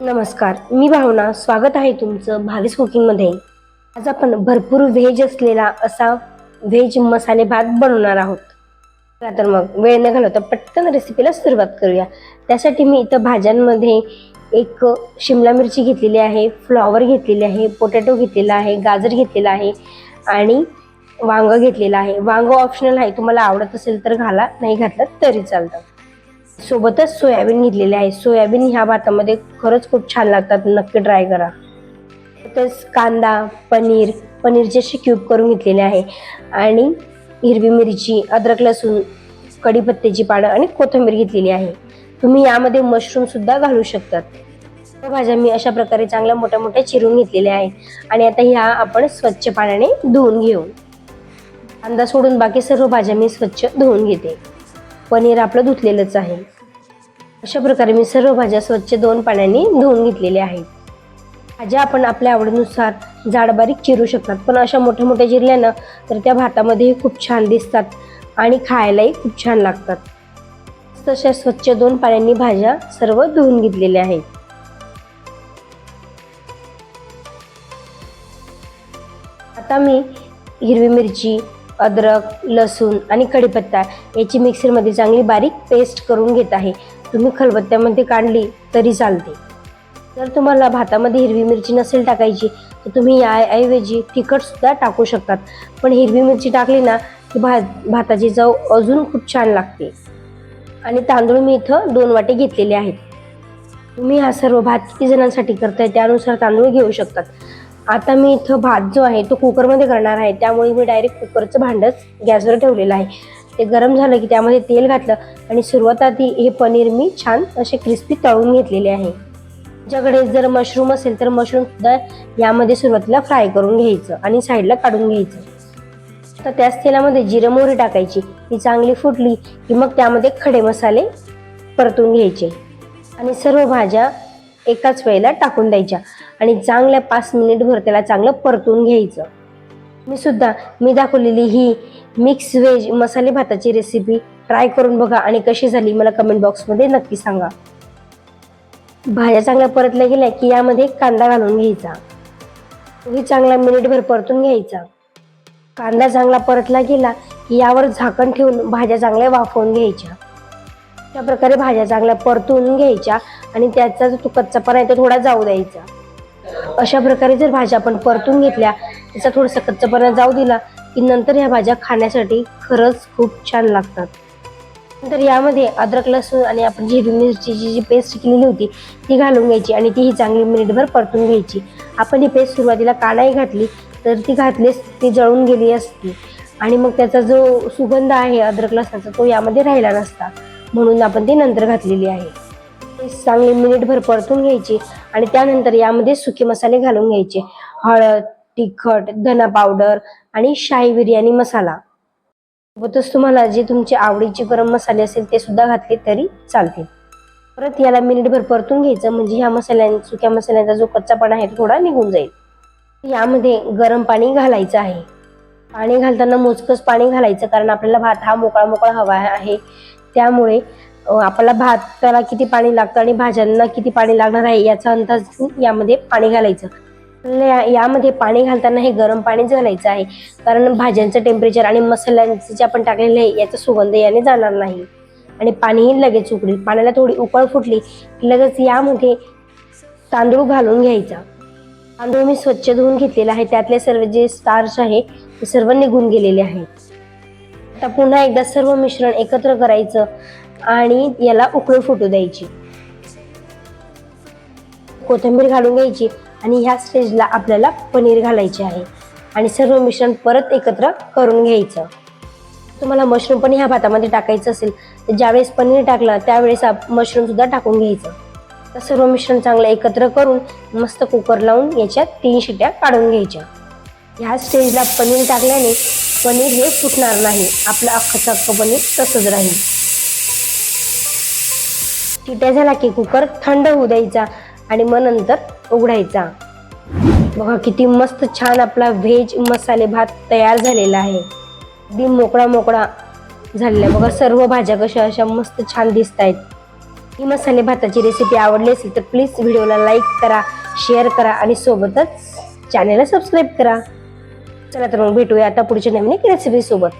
नमस्कार मी भावना. स्वागत आहे तुमचं भावीस कुकिंगमध्ये. आज आपण भरपूर व्हेज असलेला असा व्हेज मसाले भात बनवणार आहोत. चला तर मग वेळ न घालवता पटकन रेसिपीला सुरुवात करूया. त्यासाठी मी इथं भाज्यांमध्ये एक शिमला मिरची घेतलेली आहे फ्लॉवर घेतलेली आहे पोटॅटो घेतलेला आहे गाजर घेतलेला आहे आणि वांग घेतलेलं आहे. वांग ऑप्शनल आहे तुम्हाला आवडत असेल तर घाला नाही घातलं तरी चालतं. सोबतच सोयाबीन घेतलेले आहे. सोयाबीन ह्या भातामध्ये खरंच खूप छान लागतात. नक्की ट्राय करा. तसंच कांदा पनीर पनीरचे असे क्यूब करून घेतलेले आहे. आणि हिरवी मिरची अद्रक लसूण कढीपत्त्याची पानं आणि कोथिंबीर घेतलेली आहे. तुम्ही यामध्ये मशरूम सुद्धा घालू शकतात. भाज्या मी अशा प्रकारे चांगल्या मोठ्या मोठ्या चिरून घेतलेल्या आहेत. आणि आता ह्या आपण स्वच्छ पाण्याने धुवून घेऊ. कांदा सोडून बाकी सर्व भाज्या मी स्वच्छ धुवून घेते. पनीर आपलं धुतलेलंच आहे. अशा प्रकारे मी सर्व भाज्या स्वच्छ दोन पाण्याने धुवून घेतलेल्या आहेत. भाज्या आपण आपल्या आवडीनुसार जाड बारीक चिरू शकतात. पण अशा मोठ्या मोठ्या चिरल्या ना तर त्या भातामध्येही खूप छान दिसतात आणि खायलाही खूप छान लागतात. तशा स्वच्छ दोन पाण्याने भाज्या सर्व धुवून घेतलेल्या आहेत. आता मी हिरवी मिरची अद्रक लसूण आणि कढीपत्ता याची मिक्सरमध्ये चांगली बारीक पेस्ट करून घेत आहे. तुम्ही खलबत्त्यामध्ये काढली तरी चालते. जर तुम्हाला भातामध्ये हिरवी मिरची नसेल टाकायची तर तुम्ही याऐवजी तिखटसुद्धा टाकू शकतात. पण हिरवी मिरची टाकली ना की भात भाताची चव अजून खूप छान लागते. आणि तांदूळ मी इथं दोन वाटे घेतलेले आहेत. तुम्ही हा सर्व भात किती जणांसाठी करताय त्यानुसार तांदूळ घेऊ शकतात. आता मी इथं भात जो आहे तो कुकरमध्ये करणार आहे. त्यामुळे मी डायरेक्ट कुकरचं भांडंच गॅसवर ठेवलेलं आहे. ते गरम झालं की त्यामध्ये तेल घातलं आणि सुरुवात आधी हे पनीर मी छान असे क्रिस्पी तळून घेतलेले आहे. तुमच्याकडे जर मशरूम असेल तर मशरूम सुद्धा यामध्ये सुरुवातीला फ्राय करून घ्यायचं आणि साईडला काढून घ्यायचं. तर त्याच तेलामध्ये जिरं मोहरी टाकायची. ती चांगली फुटली की मग त्यामध्ये खडे मसाले परतून घ्यायचे. आणि सर्व भाज्या एकाच वेळेला टाकून द्यायच्या. आणि चांगल्या पाच मिनिटभर त्याला चांगलं परतून घ्यायचं. मी सुद्धा मी दाखवलेली ही मिक्स व्हेज मसाले भाताची रेसिपी ट्राय करून बघा आणि कशी झाली मला कमेंट बॉक्समध्ये नक्की सांगा. भाज्या चांगल्या परतल्या गेल्या की यामध्ये कांदा घालून घ्यायचा. तोही चांगला मिनिटभर परतून घ्यायचा. कांदा चांगला परतला गेला की यावर झाकण ठेवून भाज्या चांगल्या वाफवून घ्यायच्या. त्या प्रकारे भाज्या चांगल्या परतून घ्यायच्या आणि त्याचा जो तो कच्चापणा आहे तो थोडा जाऊ द्यायचा. अशा प्रकारे जर भाज्या आपण परतून घेतल्या त्याचा थोडासा कच्चापणा जाऊ दिला की नंतर ह्या भाज्या खाण्यासाठी खरंच खूप छान लागतात. नंतर यामध्ये अद्रक लसूण आणि आपण जी हिरवी मिरचीची जी पेस्ट केलेली होती ती घालून घ्यायची आणि तीही चांगली मिनिटभर परतून घ्यायची. आपण ही पेस्ट सुरुवातीला का नाही घातली तर ती घातलीच ती जळून गेली असती. आणि मग त्याचा जो सुगंध आहे अद्रक लसणाचा तो यामध्ये राहिला नसता. म्हणून आपण ती नंतर घातलेली आहे. चांगली मिनिटभर परतून घ्यायची आणि त्यानंतर यामध्ये सुके मसाले घालून घ्यायचे. हळद तिखट धना पावडर आणि शाही बिर्याणी मसाला. सोबतच तुम्हाला जे तुमचे आवडीचे गरम मसाले असेल ते सुद्धा घातले तरी चालतील. परत याला मिनिटभर परतून घ्यायचं म्हणजे ह्या मसाल्या सुक्या मसाल्यांचा जो कच्चापणा आहे थोडा निघून जाईल. यामध्ये गरम पाणी घालायचं आहे. पाणी घालताना मोजकंच पाणी घालायचं कारण आपल्याला भात हा मोकळा मोकळा हवा आहे. त्यामुळे आपल्याला भाताला किती पाणी लागतं आणि भाज्यांना किती पाणी लागणार आहे याचा अंदाज घेऊन यामध्ये पाणी घालायचं. यामध्ये पाणी घालताना हे गरम पाणीच घालायचं आहे. कारण भाज्यांचं टेम्परेचर आणि मसाल्यांचं जे आपण टाकलेलं आहे याचा सुगंध याने जाणार नाही. आणि पाणीही लगेच उकडेल पाण्याला थोडी उकळ फुटली की लगेच यामध्ये तांदूळ घालून घ्यायचा. तांदूळ मी स्वच्छ धुवून घेतलेला आहे. त्यातले सर्व जे स्टार्च आहे ते सर्व निघून गेलेले आहेत. आता पुन्हा एकदा सर्व मिश्रण एकत्र करायचं आणि याला उकळी फुटू द्यायची. कोथिंबीर घालून घ्यायची आणि ह्या स्टेजला आपल्याला पनीर घालायचे आहे. आणि सर्व मिश्रण परत एकत्र करून घ्यायचं. तुम्हाला मशरूम पण ह्या भातामध्ये टाकायचं असेल तर ज्यावेळेस पनीर टाकलं त्यावेळेस मशरूम सुद्धा टाकून घ्यायचं. तर सर्व मिश्रण चांगलं एकत्र करून मस्त कुकर लावून याच्यात तीन शिट्या काढून घ्यायच्या. ह्या स्टेजला पनीर टाकल्याने पनीर हे फुटणार नाही. आपलं अख्खं अख्खं पनीर तसंच राहील. शिट्या झाला की कुकर थंड होऊ द्यायचा आणि मग नंतर उघडायचा. बघा किती मस्त छान आपला व्हेज मसाले भात तयार झालेला आहे. अगदी मोकळा मोकळा झालेला बघा सर्व भाज्या कशा अशा मस्त छान दिसत आहेत. ही मसाले भाताची रेसिपी आवडली असेल तर प्लीज व्हिडिओला लाईक करा शेअर करा आणि सोबतच चॅनलला सबस्क्राईब करा. चला तर मग भेटूया आता पुढच्या नवीन एक रेसिपी सोबत.